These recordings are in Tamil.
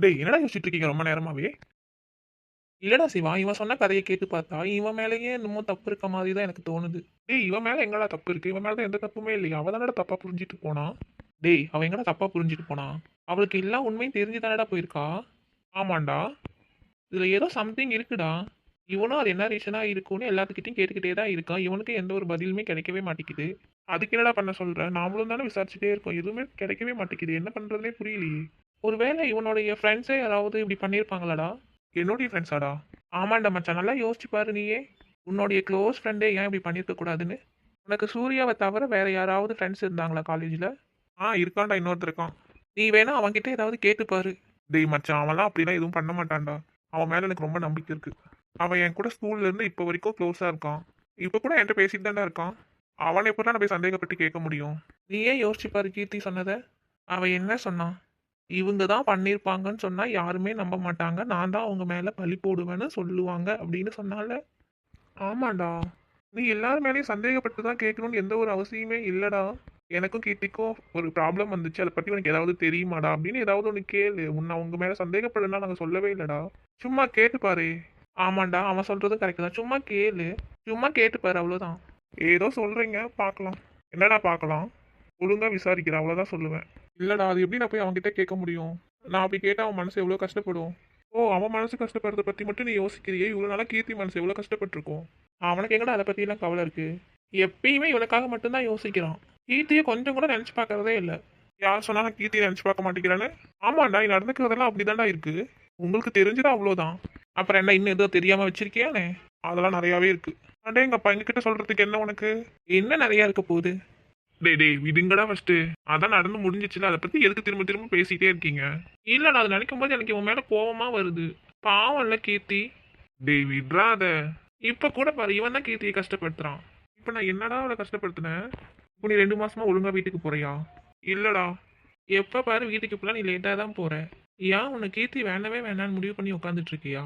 டேய் என்னடா யோசிச்சுட்டு இருக்கீங்க ரொம்ப நேரமாவே? இல்லடா சிவா இவன் சொன்ன கதையை கேட்டு பார்த்தா இவன் மேலேயே இன்னமும் தப்பு இருக்க மாதிரி தான் எனக்கு தோணுது. டேய் இவன் மேலே எங்கடா தப்பு இருக்கு? இவன் மேலே தான் எந்த தப்புமே இல்லையா. அவள் தானடா தப்பா புரிஞ்சிட்டு போனா? டேய் அவன் எங்கடா தப்பா புரிஞ்சிட்டு போனா? அவளுக்கு எல்லா உண்மையும் தெரிஞ்சு தானடா போயிருக்கா? ஆமாண்டா. இதுல ஏதோ சம்திங் இருக்குடா. இவனும் அது என்ன ரீசனா இருக்கும்னு எல்லாத்துக்கிட்டையும் கேட்டுக்கிட்டே தான் இருக்கான் இவனுக்கு எந்த ஒரு பதிலுமே கிடைக்கவே மாட்டேங்குது. அதுக்கு என்னடா பண்ண சொல்கிறேன் நாமளும் தானே விசாரிச்சுட்டே இருக்கோம். எதுவுமே கிடைக்கவே மாட்டேங்குது. என்ன பண்ணுறதுனே புரியலையே. ஒருவேளை இவனுடைய ஃப்ரெண்ட்ஸே யாராவது இப்படி பண்ணியிருப்பாங்களாடா என்னுடைய ஃப்ரெண்ட்ஸாடா ஆமாண்டா மச்சான் நல்லா யோசிச்சு பாரு நீயே. உன்னுடைய க்ளோஸ் ஃப்ரெண்டே ஏன் இப்படி பண்ணியிருக்க கூடாதுன்னு? உனக்கு சூர்யாவை தவிர வேற யாராவது ஃப்ரெண்ட்ஸ் இருந்தாங்களா காலேஜில் ஆ இருக்கான்டா இன்னொருத்தர் இருக்கான். நீ வேணா அவன்கிட்ட ஏதாவது கேட்டுப்பாரு டேய் மச்சான் அவன்லாம் அப்படிலாம் எதுவும் பண்ண மாட்டான்டா. அவன் மேலே எனக்கு ரொம்ப நம்பிக்கை இருக்கு. அவன் என் கூட ஸ்கூல்ல இருந்து இப்போ வரைக்கும் க்ளோஸாக இருக்கான். இப்போ கூட என்கிட்ட பேசிட்டு தான்டா இருக்கான். அவனை எப்படி நான் போய் சந்தேகப்பட்டு கேட்க முடியும்? நீயே யோசிச்சு பாரு கீர்த்தி சொன்னதை. அவன் என்ன சொன்னான்? இவங்க தான் பண்ணியிருப்பாங்கன்னு சொன்னால் யாருமே நம்ப மாட்டாங்க. நான் தான் அவங்க மேலே பழி போடுவேன்னு சொல்லுவாங்க அப்படின்னு சொன்னால. ஆமாண்டா. நீ எல்லார் மேலேயும் சந்தேகப்பட்டு தான் கேட்கணும்னு எந்த ஒரு அவசியமே இல்லைடா. எனக்கும் கீர்த்திக்கும் ஒரு ப்ராப்ளம் வந்துச்சு. அதை பற்றி உனக்கு ஏதாவது தெரியுமாடா அப்படின்னு ஏதாவது ஒன்று கேளு. உன்னை அவங்க மேலே சந்தேகப்படலாம் நாங்கள் சொல்லவே இல்லைடா. சும்மா கேட்டு பாரு. ஆமாண்டா அவன் சொல்கிறதும் கரெக்டு தான். சும்மா கேளு. சும்மா கேட்டு பாரு அவ்வளோதான் ஏதோ சொல்கிறீங்க பார்க்கலாம். என்னடா பார்க்கலாம்? ஒழுங்காக விசாரிக்கிற அவ்வளோதான் சொல்லுவேன். இல்லடா அது எப்படி நான் போய் அவன்கிட்ட கேட்க முடியும்? நான் அப்படி கேட்டால் அவன் மனசு எவ்வளோ கஷ்டப்படும்? ஓ அவன் மனசு கஷ்டப்படுறத பற்றி மட்டும் நீ யோசிக்கிறியே? இவ்வளோ நாளாக கீர்த்தி மனசு எவ்வளோ கஷ்டப்பட்டிருக்கும்? அவனுக்கு எங்கடா அதை பற்றிலாம் கவலை இருக்கு? எப்பயுமே இவனுக்காக மட்டும்தான் யோசிக்கிறான். கீர்த்தியை கொஞ்சம் கூட நினச்சி பார்க்கறதே இல்லை. யார் சொன்னாலும் கீர்த்தியை நினச்சி பார்க்க மாட்டேங்கிறான்னு ஆமாண்டா இது நடந்துக்கிறதெல்லாம் அப்படிதான்டா இருக்கு. உங்களுக்கு தெரிஞ்சதா அவ்வளோதான் அப்புறம் என்ன இன்னும் எதுவும் தெரியாம வச்சிருக்கியானே? அதெல்லாம் நிறையாவே இருக்கு. அடே எங்க அப்பா எங்ககிட்ட சொல்றதுக்கு என்ன உனக்கு? என்ன நிறைய இருக்க போகுது? டே டேய் விடுங்கடா ஃபர்ஸ்ட் அதான் நடந்து முடிஞ்சிச்சுல அதை பத்தி எதுக்கு திரும்ப திரும்ப பேசிட்டே இருக்கீங்க? இல்ல நான் அதை நினைக்கும் போது எனக்கு உன் மேல கோவமா வருது. பாவம்ல கீர்த்தி கீர்த்தி. டேய் அத. இப்ப கூட பாரு இவன் தான் கீர்த்தியை கஷ்டப்படுத்துறான். இப்ப நான் என்னடா அவளை கஷ்டப்படுத்தினேன் இப்போ நீ ரெண்டு மாசமா ஒழுங்கா வீட்டுக்கு போறியா? இல்லடா. எப்ப பாரு வீட்டுக்கு இப்பெல்லாம் நீ லேட்டா தான் போற. ஏன் உன்னை கீர்த்தி வேணவே வேணான்னு முடிவு பண்ணி உட்காந்துட்டு இருக்கியா?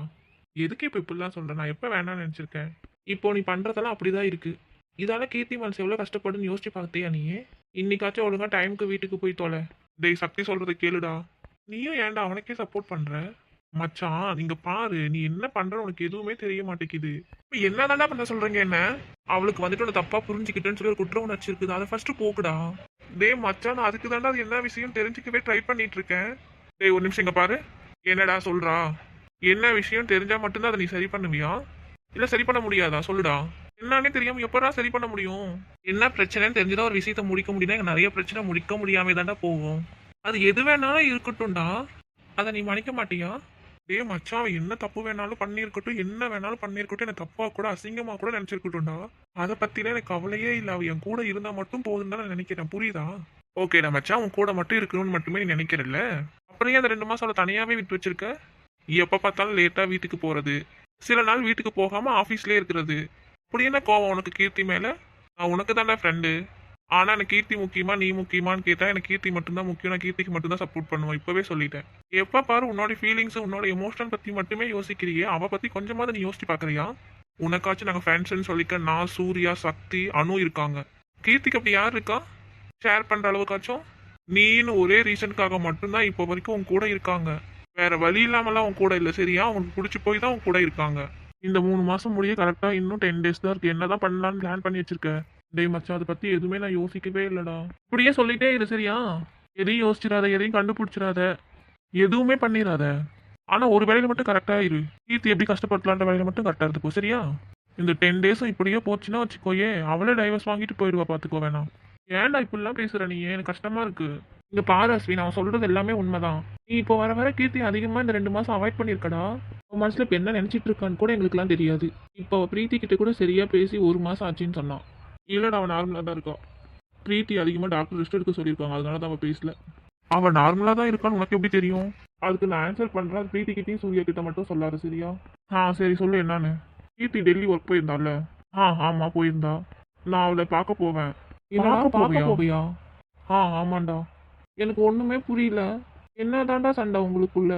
எதுக்கு இப்போ இப்படிலாம் சொல்ற? நான் எப்போ வேணாம்னு நினச்சிருக்கேன்? இப்போ நீ பண்றதெல்லாம் அப்படிதான் இருக்கு. இதால கீர்த்தி மனசு எவ்வளோ கஷ்டப்படுன்னு யோசிச்சு பார்த்தியா நீ? இன்னைக்காச்சும் ஒழுங்கா டைமுக்கு வீட்டுக்கு போய் தொலை. டேய் சக்தி சொல்றதை கேளுடா. நீயும் ஏன்டா அவனுக்கே சப்போர்ட் பண்ற? மச்சான் நீங்க பாரு நீ என்ன பண்ற உனக்கு எதுவுமே தெரிய மாட்டேங்குது. இப்போ என்னதான்டா பண்ண சொல்றீங்க என்ன? அவளுக்கு வந்துட்டு உன தப்பா புரிஞ்சுக்கிட்டேன்னு சொல்லி ஒரு குற்ற உணர்ச்சி இருக்குது. அதை ஃபர்ஸ்ட் போக்குடா. டேய் மச்சான் நான் அதுக்கு தாண்டா அது என்ன விஷயம் தெரிஞ்சுக்கவே ட்ரை பண்ணிட்டு இருக்கேன். டேய் ஒரு நிமிஷம் இங்க பாரு. என்னடா சொல்றா? என்ன விஷயம் தெரிஞ்சா மட்டும்தான் அதை நீ சரி பண்ணுவியா? இல்ல சரி பண்ண முடியாதா? சொல்லுடா. என்னன்னே தெரியாம எப்படா சரி பண்ண முடியும்? என்ன பிரச்சனைன்னு தெரிஞ்சுதான் ஒரு விஷயத்த முடிக்க முடியும்னா எனக்கு நிறைய பிரச்சனை முடிக்க முடியாம தாண்டா போகும். அது எது வேணாலும் இருக்கட்டும்டா. அதை நீ மன்னிக்க மாட்டியா? டே மச்சான் அவன் என்ன தப்பு வேணாலும் பண்ணியிருக்கட்டும் என்ன வேணாலும் பண்ணியிருக்கட்டும் எனக்கு தப்பா கூட அசிங்கமா கூட நினைச்சிருக்கட்டும்டா. அதை பற்றிலாம் எனக்கு கவலையே இல்லை. அவள் என் கூட இருந்தா மட்டும் போதும் தான் நான் நினைக்கிறேன். புரியுதா? ஓகே நான் மச்சான் உன் கூட மட்டும் இருக்கணும்னு மட்டுமே நீ நினைக்கிறல்ல. அப்புறம் அந்த ரெண்டு மாசம் அவளை தனியாவே விட்டு வச்சிருக்க? எப்ப பார்த்தாலும் லேட்டா வீட்டுக்கு போறது. சில நாள் வீட்டுக்கு போகாம ஆபீஸ்லயே இருக்கிறது. அப்படி என்ன கோவம்? உனக்கு கீர்த்தி மேல? நான் உனக்கு தானே ஃப்ரெண்டு ஆனா எனக்கு கீர்த்தி முக்கியமா நீ முக்கியமான்னு கேட்டா எனக்கு கீர்த்தி மட்டும்தான் முக்கியம். நான் கீர்த்திக்கு மட்டும்தான் சப்போர்ட் பண்ணுவேன். இப்பவே சொல்லிட்டேன். எப்ப பாரு உன்னோட ஃபீலிங்ஸ் உன்னோட எமோஷன் பத்தி மட்டுமே யோசிக்கிறியே. அவ பத்தி கொஞ்சமாவது நீ யோசிச்சு பாக்குறியா? உனக்காச்சும் நாங்க ஃப்ரெண்ட்ஸ்னு சொல்லிக்க நான் சூர்யா சக்தி அணு இருக்காங்க. கீர்த்திக்கு அப்படி யார் இருக்கா? ஷேர் பண்ற அளவுக்காச்சும்? நீன்னு ஒரே ரீசனுக்காக மட்டும்தான் இப்போ வரைக்கும் உன் கூட இருக்காங்க. வேற வழி இல்லாமலாம் உன் கூட இல்லை சரியா? உனக்கு பிடிச்சி போய் தான் உன் கூட இருக்காங்க. இந்த மூணு மாசம் முடிய கரெக்டா இன்னும் டென் டேஸ் தான் இருக்கு. என்னதான் பண்ணலாம்னு பிளான் பண்ணி வச்சிருக்க? டேய் மச்சான் அதை பத்தி எதுவுமே நான் யோசிக்கவே இல்லடா. இப்படியே சொல்லிட்டே இரு சரியா? எதையும் யோசிச்சிடாத எதையும் கண்டுபிடிச்சிடாத. எதுவுமே பண்ணிடாத. ஆனா ஒரு வேலையில மட்டும் கரெக்டா இரு. கீர்த்தி எப்படி கஷ்டப்படுத்தலான்ற வேலையில மட்டும் கரெக்டா இருந்துக்கோ சரியா? இந்த டென் டேஸும் இப்படியே போச்சுன்னா வச்சுக்கோயே அவளே டைவர்ஸ் வாங்கிட்டு போயிடுவா பாத்துக்கோ வேணாம் ஏன்டா இப்படிலாம் பேசுற நீ? எனக்கு கஷ்டமா இருக்கு. இங்க பாரு அஸ்வி நான் சொல்றது எல்லாமே உண்மைதான். நீ இப்போ வர வர கீர்த்தி அதிகமா இந்த ரெண்டு மாசம் அவாய்ட் பண்ணிருக்கடா மனசுல இப்ப என்ன நினைச்சிட்டு இருக்கான்னு கூட எங்களுக்குலாம் தெரியாது. இப்போ அவ பிரீத்தி கிட்ட கூட சரியா பேசி ஒரு மாசம் ஆச்சுன்னு சொன்னான். இல்லடா அவன் நார்மலா தான் இருக்கா பிரீத்தி அதிகமா டாக்டர் ரெஸ்ட் எடுக்க சொல்லியிருக்காங்க. அதனால தான் அவன் பேசல. அவன் நார்மலா தான் இருக்கான்னு உனக்கு எப்படி தெரியும்? அதுக்கு நான் ஆன்சர் பண்றேன். அது பிரீத்தி கிட்டயும் சூர்யா கிட்ட மட்டும் சொல்லாரு சரியா? ஆ சரி சொல்லு என்னன்னு. கீர்த்தி டெல்லி ஒர்க் போயிருந்தால ஆ ஆமா போயிருந்தா. நான் அவளை பார்க்க போவேன். பார்க்க போவியா? ஆ ஆமாண்டா. எனக்கு ஒண்ணுமே புரியல. என்னதான்டா சண்டை உங்களுக்குள்ள?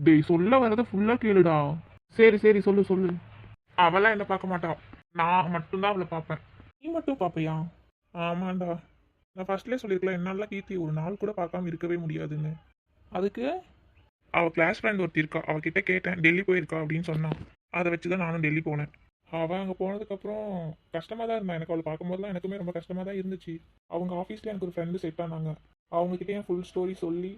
டேய் சொல்ல வரத ஃபுல்லா கேளுடா. சரி சரி சொல்லு சொல்லு. அவளாம் என்ன பார்க்க மாட்டான் நான் மட்டும்தான் அவளை பார்ப்பேன். நீ மட்டும் பார்ப்பியா? ஆமாண்டா. நான் ஃபர்ஸ்ட்லேயே சொல்லியிருக்கலாம் என்னால் கீர்த்தி ஒரு நாள் கூட பார்க்காம இருக்கவே முடியாதுன்னு. அதுக்கு அவள் கிளாஸ் ஃப்ரெண்ட் ஒருத்தி இருக்கா. அவகிட்ட கேட்டேன் டெல்லி போயிருக்கா அப்படின்னு சொன்னான் அதை வச்சு தான் நானும் டெல்லி போனேன். அவள் அங்கே போனதுக்கப்புறம் கஷ்டமாக தான் இருந்தான் எனக்கு அவளை பார்க்கும்போதுலாம் எனக்குமே ரொம்ப கஷ்டமாக தான் இருந்துச்சு. அவங்க ஆஃபீஸில் எனக்கு ஒரு ஃப்ரெண்டு செட் ஆனாங்க. அவங்ககிட்ட என் ஃபுல் ஸ்டோரி சொல்லி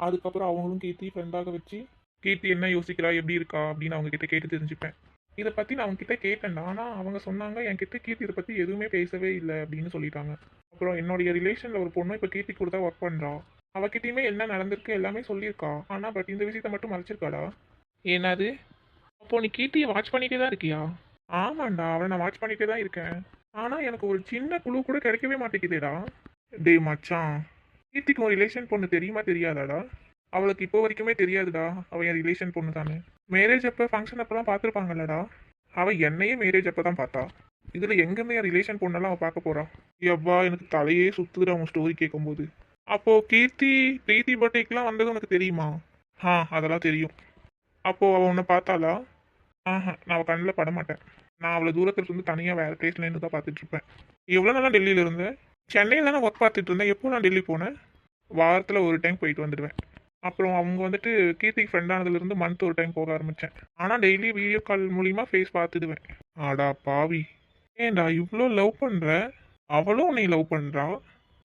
அதுக்கப்புறம் அவங்களும் கீர்த்தி ஃப்ரெண்டாக வச்சு கீர்த்தி என்ன யோசிக்கிறா எப்படி இருக்கா அப்படின்னு அவங்க கிட்ட கேட்டு தெரிஞ்சுப்பேன். இதை பற்றி நான் அவங்க கிட்ட கேட்டேன்டா ஆனால் அவங்க சொன்னாங்க என்கிட்ட கீர்த்தி இதை பற்றி எதுவுமே பேசவே இல்லை அப்படின்னு சொல்லிட்டாங்க. அப்புறம் என்னுடைய ரிலேஷனில் ஒரு பொண்ணு இப்போ கீர்த்தி கூட தான் ஒர்க் பண்ணுறா அவகிட்டயுமே என்ன நடந்திருக்கு எல்லாமே சொல்லியிருக்கா. ஆனால் பட் இந்த விஷயத்த மட்டும் மறைச்சிருக்காடா என்னது? அப்போ நீ கீர்த்தியை வாட்ச் பண்ணிட்டே தான் இருக்கியா? ஆமாண்டா அவளை நான் வாட்ச் பண்ணிட்டே தான் இருக்கேன். ஆனால் எனக்கு ஒரு சின்ன குழு கூட கிடைக்கவே மாட்டேங்குதேடா. டே மச்சான். கீர்த்திக்கு ஒரு ரிலேஷன் பொண்ணு தெரியுமா தெரியாதாடா? அவளுக்கு இப்போ வரைக்குமே தெரியாதுடா. அவள் என் ரிலேஷன் பொண்ணு தானே மேரேஜ் அப்போ ஃபங்க்ஷன் அப்போலாம் பார்த்துருப்பாங்கல்லடா. அவள் என்னையே மேரேஜ் அப்போ தான் பார்த்தா. இதில் எங்கேயுமே என் ரிலேஷன் பொண்ணெல்லாம் அவள் பார்க்க போகிறான் எவ்வா எனக்கு தலையே சுற்றுதுடா அவன் ஸ்டோரி கேட்கும்போது அப்போது கீர்த்தி பிரீத்தி பர்த்டேக்கெலாம் வந்தது உனக்கு தெரியுமா? ஆ அதெல்லாம் தெரியும். அப்போது அவள் உன்னை பார்த்தாளா? ஆஹா நான் அவள் கண்ணில் பட மாட்டேன். நான் அவ்வளோ தூரத்தில் இருந்து தனியாக வேறு பிளேஸ்ல இருந்து தான் பார்த்துட்டு இருப்பேன் எவ்வளோ நாளாக டெல்லியில் இருந்தேன்? சென்னையில் தானே ஒர்க் பார்த்துட்டு இருந்தேன். எப்போ நான் டெல்லி போனேன்? வாரத்தில் ஒரு டைம் போயிட்டு வந்துடுவேன். அப்புறம் அவங்க வந்துட்டு கீர்த்திக்கு ஃப்ரெண்ட் ஆனதுலேருந்து மந்த் ஒரு டைம் போக ஆரம்பித்தேன் ஆனால் டெய்லி வீடியோ கால் மூலிமா ஃபேஸ் பார்த்துடுவேன். ஆடா பாவி. ஏன்டா இவ்வளோ லவ் பண்ணுற அவளும் உன்னை லவ் பண்ணுறா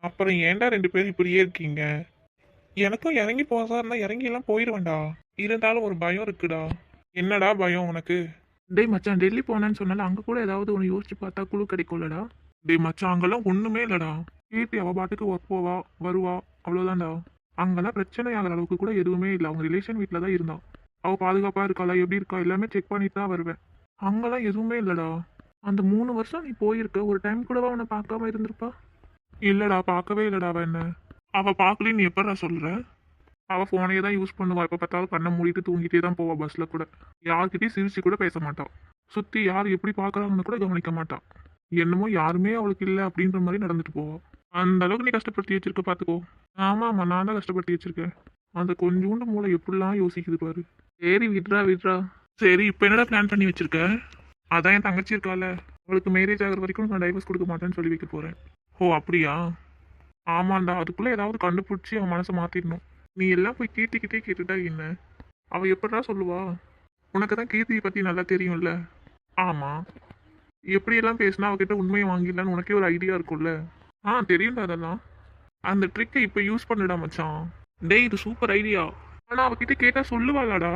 அப்புறம் ஏன்டா ரெண்டு பேரும் இப்படியே இருக்கீங்க? எனக்கும் இறங்கி போகிறதா இருந்தால் இறங்கிலாம் போயிடுவேன்டா இருந்தாலும் ஒரு பயம் இருக்குடா. என்னடா பயம் உனக்கு? டேய் மச்சான் டெல்லி போனேன்னு சொன்னால அங்கே கூட ஏதாவது ஒன்று யோசிச்சு பார்த்தா குழு கிடைக்கும்லடா. டேய் மச்சான் அங்கெல்லாம் ஒன்றுமே இல்லைடா. கீர்த்தி அவள் பாட்டுக்கு ஒர்க் போவா வருவா அவ்வளோதான்டா அங்கெல்லாம் பிரச்சனை ஆகிற அளவுக்கு கூட எதுவுமே இல்லை. அவங்க ரிலேஷன் வீட்டில் தான் இருந்தான். அவள் பாதுகாப்பாக இருக்காளா? எப்படி இருக்கா? எல்லாமே செக் பண்ணிட்டு தான் வருவேன். அங்கெல்லாம் எதுவுமே இல்லைடா. அந்த மூணு வருஷம் நீ போயிருக்க. ஒரு டைம் கூடவா அவனை பார்க்காம இருந்திருப்பா? இல்லைடா பார்க்கவே இல்லைடா அவள் என்ன. அவள் பார்க்கலன்னு எப்படா சொல்கிற அவள் ஃபோனையே தான் யூஸ் பண்ணுவா. எப்போ பார்த்தாலும் கண்ணை மூடிட்டு தூங்கிட்டே தான் போவா பஸ்ஸில் கூட. யார்கிட்டயும் சிரிச்சு கூட பேச மாட்டாள் சுற்றி யார் எப்படி பார்க்குறாங்கன்னு கூட கவனிக்க மாட்டாள் என்னமோ யாருமே அவளுக்கு இல்லை அப்படின்ற மாதிரி நடந்துட்டு போவாள் அந்த அளவுக்கு நீ கஷ்டப்படுத்தி வச்சிருக்க பார்த்துக்கோ ஆமாம் ஆமாம் நான் தான் கஷ்டப்படுத்தி வச்சிருக்கேன். அந்த கொஞ்சோண்டு மூளை எப்படிலாம் யோசிக்குது பாரு. சரி விட்ரா விட்ரா சரி இப்போ என்னடா பிளான் பண்ணி வச்சிருக்க? அதான் என் தங்கச்சி இருக்கால. அவளுக்கு மேரேஜ் ஆகிற வரைக்கும் நான் டைவர்ஸ் கொடுக்க மாட்டேன்னு சொல்லி வைக்க போகிறேன் ஓ அப்படியா? ஆமாண்டா அதுக்குள்ளே ஏதாவது கண்டுபிடிச்சி அவன் மனசை மாற்றிடணும் நீ எல்லாம் போய் கீர்த்திக்கிட்டே கேட்டுட்டா என்ன? அவள் எப்படா சொல்லுவா? உனக்கு தான் கீர்த்தியை பற்றி நல்லா தெரியும்ல. ஆமாம் எப்படியெல்லாம் பேசினா அவகிட்ட உண்மையை வாங்கிடலான்னு உனக்கே ஒரு ஐடியா இருக்கும்ல. ஆ தெரியும்டா அதெல்லாம். அந்த ட்ரிக்கை இப்போ யூஸ் பண்ணுடா மச்சான். டேய் இது சூப்பர் ஐடியா ஆனால் அவகிட்ட கேட்டால் சொல்லுவாளாடா.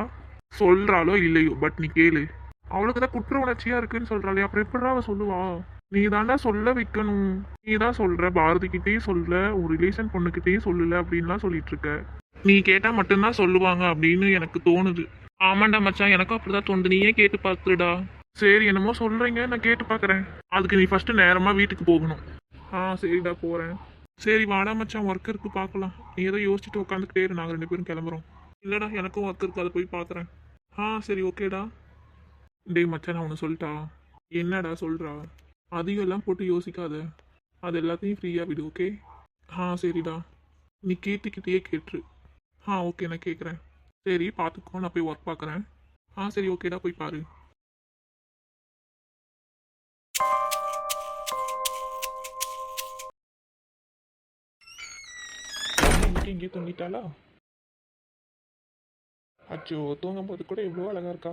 சொல்கிறாளோ இல்லையோ பட் நீ கேளு. அவளுக்கு தான் குற்ற உணர்ச்சியாக இருக்குன்னு சொல்றாளே அப்புறம் எப்படிடா அவள் சொல்லுவா? நீ தாண்டா சொல்ல வைக்கணும். நீ தான் சொல்கிற பாரதி கிட்டேயும் சொல்ல ஒரு ரிலேஷன் பொண்ணுக்கிட்டேயும் சொல்லல அப்படின்லாம் சொல்லிட்டு இருக்க நீ கேட்டால் மட்டும்தான் சொல்லுவாங்க அப்படின்னு எனக்கு தோணுது. ஆமாண்டா மச்சான். எனக்கும் அப்படிதான் தோணுது. நீயே கேட்டு பார்த்துடா சரி என்னமோ சொல்கிறீங்க நான் கேட்டு பார்க்குறேன் அதுக்கு நீ ஃபஸ்ட்டு நேரமாக வீட்டுக்கு போகணும். ஆ சரிடா போகிறேன் சரி வாடா மச்சான் ஒர்க் இருக்கு பார்க்கலாம் நீ ஏதோ யோசிச்சுட்டு உட்காந்துக்கிட்டே இரு நாங்கள் ரெண்டு பேரும் கிளம்புறோம். இல்லைடா எனக்கும் ஒர்க் இருக்கு அதை போய் பார்க்குறேன் ஆ சரி ஓகேடா டேய் மச்சான் நான் ஒன்று சொல்லிட்டா என்னடா சொல்கிறா அதிகம் எல்லாம் போட்டு யோசிக்காத. அது எல்லாத்தையும் ஃப்ரீயாக விடு ஓகே ஆ சரிடா. நீ கேட்டுக்கிட்டே கேட்டுரு. ஆ ஓகே நான் கேட்குறேன் சரி பார்த்துக்கோ நான் போய் ஒர்க் பார்க்குறேன் ஆ சரி ஓகேடா போய் பாரு. இன்னைக்கு இங்கே தூங்கிட்டாளா? அச்சோ தூங்கும்போது கூட எவ்வளோ அழகா இருக்கா?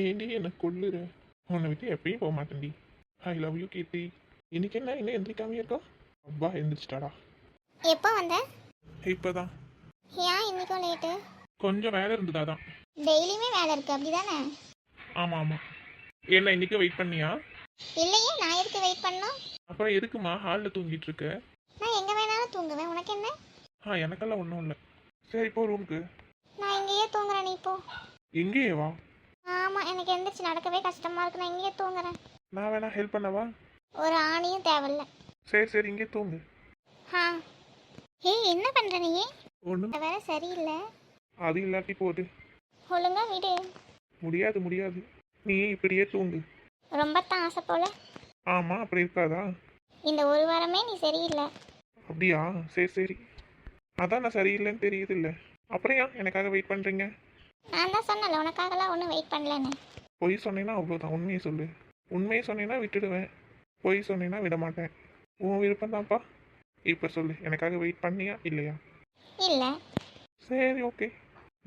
ஏண்டி என்ன கொள்ளுற உன்னை விட்டு எப்பயும் போக மாட்டேன்டி ஐ லவ் யூ கீர்த்தி இன்னைக்கு என்ன இன்னும் எந்திரிக்காமே இருக்கா? அப்பா எந்திரிச்சிட்டாடா. எப்போ வந்த? இப்போதான். ஏன் இன்னைக்கும் லேட்டு கொஞ்சம் வேலை இருந்ததா தான் டெய்லியுமே வேலை இருக்கு அப்படிதானே? ஆமாம் ஆமாம் என்ன இன்னைக்கு வெயிட் பண்ணியா? இல்லையே நான் எதுக்கு வெயிட் பண்ணணும்? அப்புறம் எதுக்குமா ஹாலில் தூங்கிட்டு இருக்க? நான் எங்கே வேணாலும் தூங்குவேன். உனக்கு என்ன? ஆ எனக்கெல்லாம் ஒன்றும் இல்லை. சரி போ ரூமுக்கு நான் இங்கேயே தூங்குறேன் நீ இப்போ எங்கேயே வா. ஆமாம் எனக்கு எந்திரிச்சு நடக்கவே கஷ்டமா இருக்கு. நான் இங்கேயே தூங்குறேன். நான் வேணா ஹெல்ப் பண்ணவா? ஒரு ஆணியும் தேவையில்ல. சரி சரி இங்கே தூங்கு. ஆ. ஏய் என்ன பண்ணுற நீ? ஒன்றும் வேற சரியில்லை. அது இல்லாட்டி போகுது ஒழுங்கா விடு. முடியாது முடியாது. நீ இப்படியே தூங்கு. ரொம்ப தான் ஆசை போல. ஆமாம் அப்படி இருக்காதா? இந்த ஒரு வாரமே நீ சரியில்லை. அப்படியா? சரி சரி. அதான் நான் சரியில்லைன்னு தெரியுது இல்லை அப்புறம் ஏன் எனக்காக வெயிட் பண்ணுறீங்க நான் தான் சொன்னல உனக்காகலாம் ஒன்றும் வெயிட் பண்ணலன்னு. பொய் சொன்னேன்னா அவ்வளோதான் உண்மையை சொல்லு. உண்மையை சொன்னேன்னா விட்டுடுவேன். பொய் சொன்னேன்னா விட மாட்டேன் உன் விருப்பம் தான்ப்பா இப்போ சொல்லு எனக்காக வெயிட் பண்ணியா இல்லையா? இல்லை. சரி ஓகே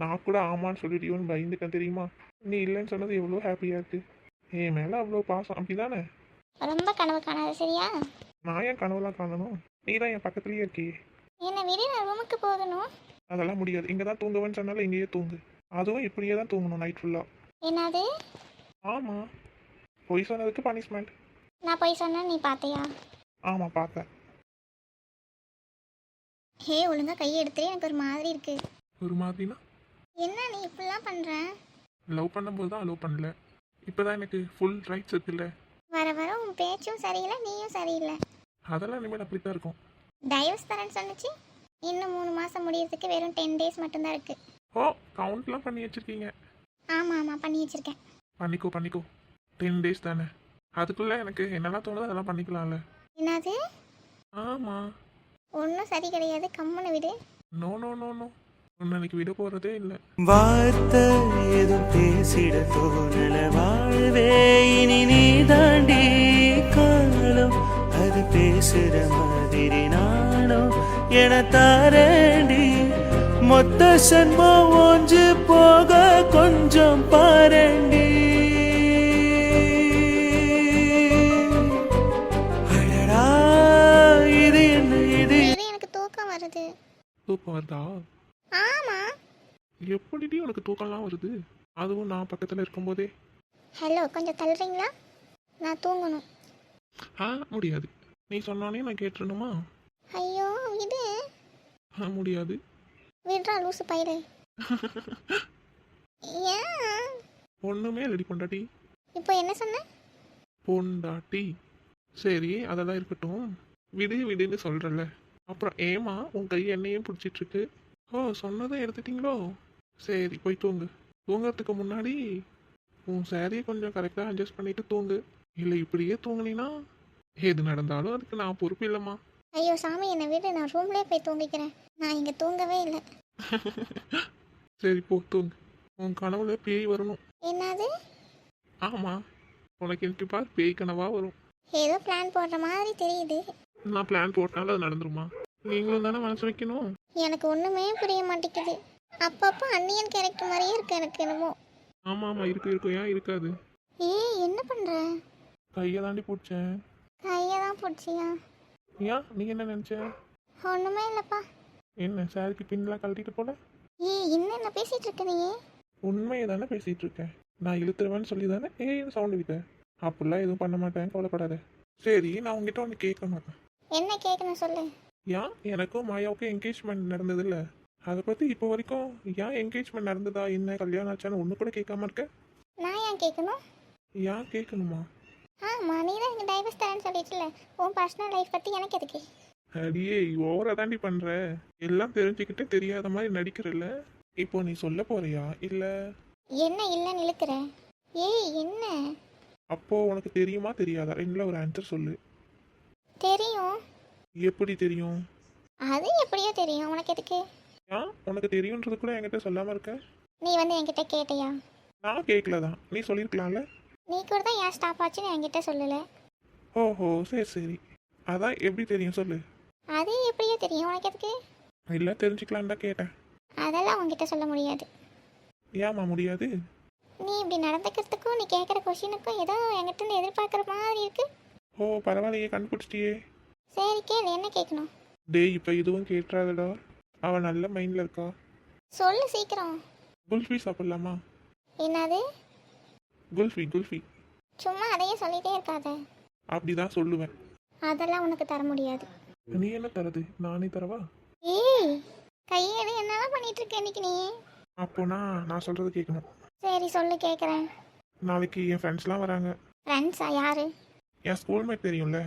நான் கூட ஆமான்னு சொல்லிட்டியோன்னு பயந்துட்டேன் தெரியுமா? நீ இல்லைன்னு சொன்னது எவ்வளோ ஹாப்பியாக இருக்கு. என் மேலே அவ்வளோ பாசம் அப்படிதானே? ரொம்ப கனவு காணாத சரியா? நான் ஏன் கனவுலாம் காணணும்? நீ தான் என் பக்கத்துலேயே இருக்கியே. என்னை விட நான் ரூமுக்கு போகணும் அதெல்லாம் முடியாது. இங்கே தான் தூங்குவேன்னு சொன்னாலும் இங்கேயே தூங்கு. அதுவும் இப்படியே தான் தூங்கணும் நைட் ஃபுல்லாக என்னது? ஆமாம் பொய் சொன்னதுக்கு பனிஷ்மெண்ட் நான் போய் சொன்னா நீ பார்த்தியா? ஆமாம் பார்த்தேன். ஹே ஒழுங்கா கையை எடுத்துட்டு எனக்கு ஒரு மாதிரி இருக்கு. ஒரு மாதிரினா? என்ன நீ இப்படிலாம் பண்ற? லவ் பண்ணும்போது தான் லவ் பண்ணல. இப்போ தான் எனக்கு ஃபுல் ரைட்ஸ் இருக்குல்ல. வர வர உன் பேச்சும் சரியில்லை நீயும் சரியில்லை. அதெல்லாம் இனிமேல் அப்படி தான் இருக்கும். டைவர்ஸ் தரேன்னு சொன்னுச்சு. இன்னும் மூணு மாதம் முடியறதுக்கு வெறும் டென் டேஸ் மட்டும்தான் இருக்கு. ஓ கவுண்ட்லாம் பண்ணி வச்சுருக்கீங்க. ஆமாம் ஆமாம் பண்ணி வச்சிருக்கேன். பண்ணிக்கோ பண்ணிக்கோ. டென் டேஸ் தானே. அதுக்குள்ளே எனக்கு என்னெல்லாம் தோணுதோ அதெல்லாம் பண்ணிக்கலாம்ல. என்னது? ஆமாம் ஒன்றும் சரி கிடையாது. கம்முன்னு விடு. நோ நோ நோ நோ எனக்கு விட போகிறதே இல்லை. வார்த்தை ஏதும் பேசிட தோணல. வாழ்வே இனி நீ தாண்டி காலம் அது பேசுற மாதிரி நானும் என தாரண்டி. மொத்த சன்மம் ஒன்று போக கொஞ்சம் பாரண்டி. அடடா இது என்ன இது எனக்கு தூக்கம் வருது. தூக்கம் வருதா ஆமாம் எப்படிடி உனக்கு தூக்கம்லாம் வருது? அதுவும் நான் பக்கத்தில் இருக்கும்போதே. ஹலோ கொஞ்சம் தள்ளுறீங்களா? நான் தூங்கணும். ஆ முடியாது. நீ சொன்னானே நான் கேட்டுருணுமா ஐயோ விடு முடியாது. விடுறா லூசு பயிரு ஏன்? ரெடி பொண்டாட்டி. இப்போ என்ன சொன்ன? பொண்டாட்டி. சரி அதெல்லாம் இருக்கட்டும். விடு விடுன்னு சொல்கிறல்ல அப்புறம் ஏமா உன் கை என்னையும் பிடிச்சிட்டு இருக்கு ஓ சொன்னதை எடுத்துட்டீங்களோ? சரி போய் தூங்கு. தூங்குறதுக்கு முன்னாடி உன் சாரியை கொஞ்சம் கரெக்டாக அட்ஜஸ்ட் பண்ணிட்டு தூங்கு. இல்லை இப்படியே தூங்குனீன்னா எது நடந்தாலும் அதுக்கு நான் பொறுப்பு இல்லைம்மா. ஐயோ சாமி என்னை விடு. நான் ரூம்லேயே போய் தூங்கிக்கிறேன். நான் இங்கே தூங்கவே இல்லை. சரி போ தூங்கு. உன் கனவுல பேய் வரணும். என்னது? ஆமாம் உனக்கு பார் பேய் கனவாக வரும். ஏதோ பிளான் போடுற மாதிரி தெரியுது. நான் பிளான் போட்டாலும் அது நடந்துருமா? நீங்களும் தானே மனசு வைக்கணும்? எனக்கு ஒன்றுமே புரிய மாட்டேங்குது. அப்பப்போ அன்னியன் கேரக்டர் மாதிரியே இருக்கு எனக்கு என்னமோ. ஆமாம் ஆமாம் இருக்கு இருக்கும் ஏன் இருக்காது? ஏய் என்ன பண்ணுற கையை தாண்டி பிடிச்சேன். கையை தான் பிடிச்சியா? ஏன்? நீ என்ன நினச்ச? ஒன்றுமே இல்லைப்பா. என்ன சாரிக்கு பின்லாம் கழட்டிட்டு போல? ஏய் என்னென்ன பேசிகிட்டு இருக்க நீ? உண்மையை தானே பேசிகிட்டு இருக்கேன். நான் இழுத்துருவேன்னு சொல்லி தானே ஏன்னு சவுண்டு விட்டேன் அப்படிலாம் எதுவும் பண்ண மாட்டேன் கவலைப்படாத. சரி நான் உங்ககிட்ட ஒன்று கேட்கணும் என்ன கேட்கணும் சொல்லு. ஏன்? எனக்கும் மாயாவுக்கும் என்கேஜ்மெண்ட் நடந்ததில்ல. அதை பற்றி இப்போ வரைக்கும் ஏன் என்கேஜ்மெண்ட் நடந்ததா என்ன கல்யாணம் ஆச்சான்னு ஒன்று கூட கேட்காம இருக்க? நான் ஏன் கேட்கணும்? ஏன் கேட்கணுமா? ஆமாம் நீ தான் இங்கே டைவர்ஸ் தரேன்னு சொல்லிட்டுல உன் பர்சனல் லைஃப் பற்றி எனக்கு எதுக்கு? அடியே ஓவரா தாண்டி பண்ற. எல்லாம் தெரிஞ்சுக்கிட்டே தெரியாத மாதிரி நடிக்கிறல்ல? இப்போ நீ சொல்ல போறியா? இல்ல. என்ன இல்லைன்னு இழுக்கிற ஏய் என்ன? அப்போ உனக்கு தெரியுமா தெரியாதா? ரெண்டுல ஒரு ஆன்சர் சொல்லு. தெரியும். எப்படி தெரியும்? அது எப்படியோ தெரியும். உனக்கு எதுக்கு? ஏன் உனக்கு தெரியுன்றது கூட என்கிட்ட சொல்லாம இருக்க? நீ வந்து என்கிட்ட கேட்டியா? நான் கேட்கல தான் நீ சொல்லியிருக்கலாம்ல நீ கூட தான் ஏன் ஸ்டாப் ஆச்சுன்னு என்கிட்ட சொல்லலை. ஓஹோ சரி சரி. அதான் எப்படி தெரியும் சொல்லு. அது எப்படியோ தெரியும். உனக்கு எதுக்கு? இல்லை தெரிஞ்சுக்கலான்னு தான் கேட்டேன். அதெல்லாம் உன்கிட்ட சொல்ல முடியாது. ஏமா முடியாது? நீ இப்படி நடந்துக்கிறதுக்கும் நீ கேட்குற கொஷினுக்கும் ஏதோ என்கிட்ட இருந்து எதிர்பார்க்குற மாதிரி இருக்கு. ஓ பரவாயில்லையே கண்டுபிடிச்சிட்டியே. சரி கேளு என்ன கேட்கணும்? டேய் இப்போ இதுவும் கேட்டுறாதடா அவன் நல்ல மைண்டில் இருக்கா. சொல்லு சீக்கிரம். குல்ஃபி சாப்பிட்லாமா? என்னது? குல்ஃபி குல்ஃபி. சும்மா அதையே சொல்லிட்டே இருக்காத. அப்படி தான் சொல்லுவேன். அதெல்லாம் உனக்கு தர முடியாது. நீ என்ன தரது? நானே தரவா? ஏய் கையெடு என்னதான் பண்ணிட்டு இருக்க இன்னைக்கு நீ? அப்போனா நான் சொல்கிறது கேட்கணும் சரி சொல்லு கேட்குறேன் நாளைக்கு என் ஃப்ரெண்ட்ஸ்லாம் வராங்க. ஃப்ரெண்ட்ஸா யாரு? என் ஸ்கூல்மேட் தெரியும்ல?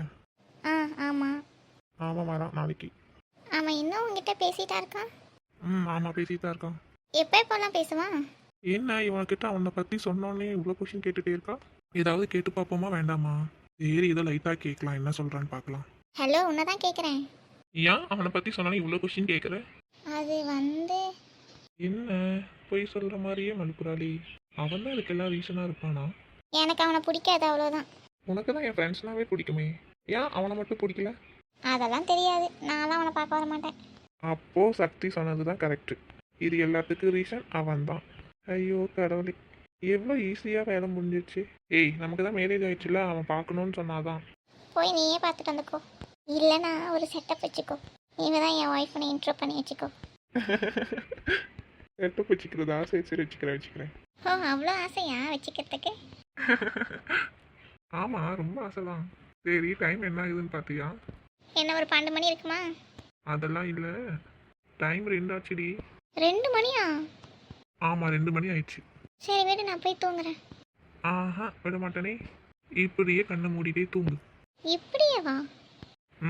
ஆ ஆமாம் ஆமாம் வரான் நாளைக்கு. அவன் இன்னும் உங்ககிட்ட பேசிட்டா இருக்கான்? ம் ஆமாம் பேசிட்டு தான் இருக்கான். எப்போ எப்போல்லாம் பேசுவான்? என்ன இவன்கிட்ட அவனை பற்றி சொன்னோன்னே இவ்வளோ கொஷின் கேட்டுகிட்டே இருக்கா? ஏதாவது கேட்டு பார்ப்போமா? வேண்டாமா? சரி ஏதோ லைட்டாக கேட்கலாம். என்ன சொல்கிறான்னு பார்க்கலாம். ஹலோ உன்னை தான் கேட்குறேன். ஏன்? அவனை பற்றி சொன்னானே இவ்வளோ கொஷின் கேட்குற? அது வந்து என்ன? பொய் சொல்கிற மாதிரியே மலுப்புறாளி அவன் தான் இதுக்கெல்லாம் ரீசனாக இருப்பானா? எனக்கு அவனை பிடிக்காது அவ்வளோதான் உனக்கு தான் என் ஃப்ரெண்ட்ஸ்னாவே பிடிக்குமே. ஏன் அவனை மட்டும் பிடிக்கல? அதெல்லாம் தெரியாது. நான்லாம் அவனை பார்க்க வர மாட்டேன். அப்போது சக்தி சொன்னது தான் கரெக்டு இது எல்லாத்துக்கும் ரீசன் அவன் தான் ஐயோ கடவுளே. எவ்வளோ ஈஸியாக வேலை முடிஞ்சிருச்சு. ஏய் நமக்கு தான் மேரேஜ் ஆயிடுச்சுல அவன் பார்க்கணுன்னு சொன்னாதான். போய் நீயே பார்த்துட்டு வந்துக்கோ. இல்லைனா ஒரு செட்டப் வச்சுக்கோ. இவன் தான் என் ஒய்ஃபனை இன்ட்ரோ பண்ணி வச்சுக்கோ. எட்டு வச்சுக்கிறதா சரி சரி வச்சுக்கிறேன் வச்சுக்கிறேன். ஓ அவ்வளோ ஆசையா வச்சுக்கிறதுக்கு? ஆமாம் ரொம்ப ஆசை தான் சரி டைம் என்ன ஆகுதுன்னு பார்த்தியா? என்ன ஒரு பன்னெண்டு மணி இருக்குமா? அதெல்லாம் இல்லை. டைம் ரெண்டு ஆச்சுடி ரெண்டு மணியா? ஆமாம் ரெண்டு மணி ஆயிடுச்சு. சரி விடு நான் போய் தூங்குறேன். ஆஹா விட மாட்டேனே. இப்படியே கண்ணை மூடிட்டே தூங்கு. இப்படியே வா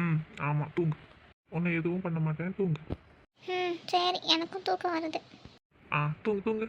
ம் ஆமாம் தூங்கு. உன்னை எதுவும் பண்ண மாட்டேன் தூங்கு. ம் சரி எனக்கும் தூக்கம் வருது. ஆ தூங்கு தூங்கு.